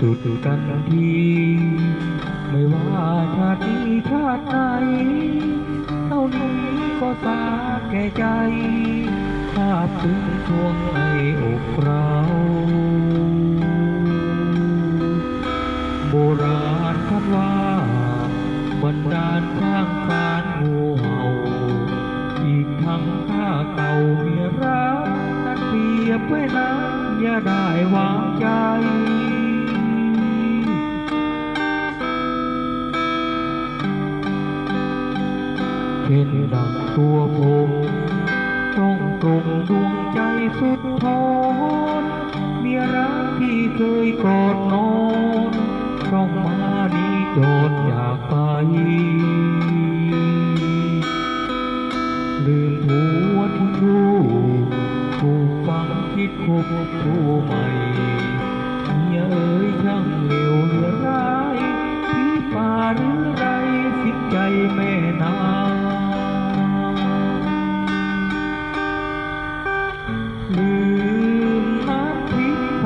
สุดกันที ไม่ว่าชาติชาติไหนเท่านี้ก็สาแก่ใจภาพถึงช่วงในอกเราโบราณท่านว่าบันดาลข้างกา เห็นดังตัวผมต้องตรงดวงใจสุดทนเมียรักที่เคยกอดนอนต้องมานี้โดนอยากไป ลืมผัวที่รู้ถูกฟังคิดคบคู่ใหม่เมียเอ๋ยช่างเลวเหลือร้ายพี่ป่าหรือไรสิใจแม่นา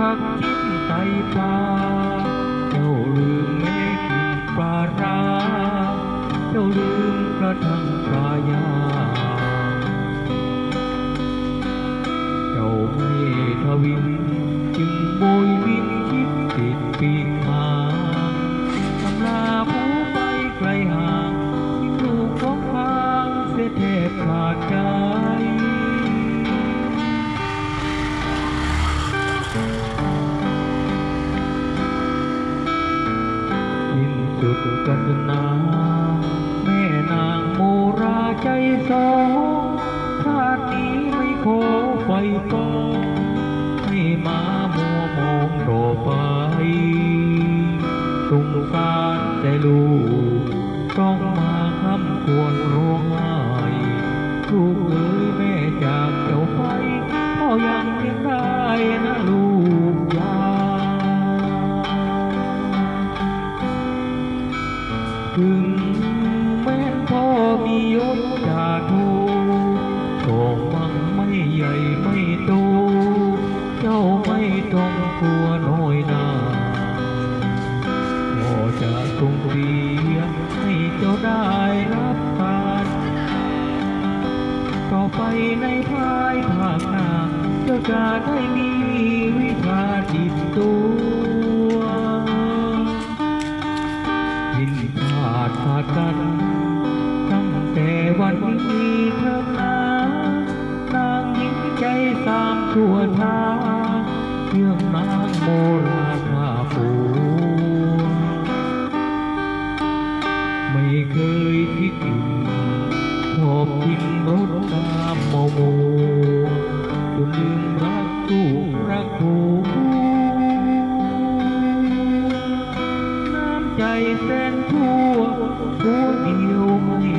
ริกผักจิ้มไตปลาเจ้าลืมเม่กินปลาราเจ้าลืมกระทั่งปลายาุกันนาแม่นางโมราใจสองชาตินี้ไม่ขอไฟฟองให้มามัวมองรอไปสงสารแต่ลูกต้องมาคำควรร้องไห้ลูกเอ๋ยแม่จากเจ้าไปพ่อยังเลี้ยงได้ ถึงแม้พ่อมียศจาโทก็มังไม่ใหญ่ไม่โต เจ้าไม่ต้องกลัวน้อยหนาพ่อจะทรงเสียงให้เจ้าได้รับทานต่อไปในภายภาคหน้าเจ้าจะได้มีวิชาติดตัว ชั่วช้าเครื่อนางโมราาปูไม่เคยคิดงชอบทิ้งรถตามโมโมจนลืรักสู้รักผูน้ำใจแสนทั่วผู้เดียวมี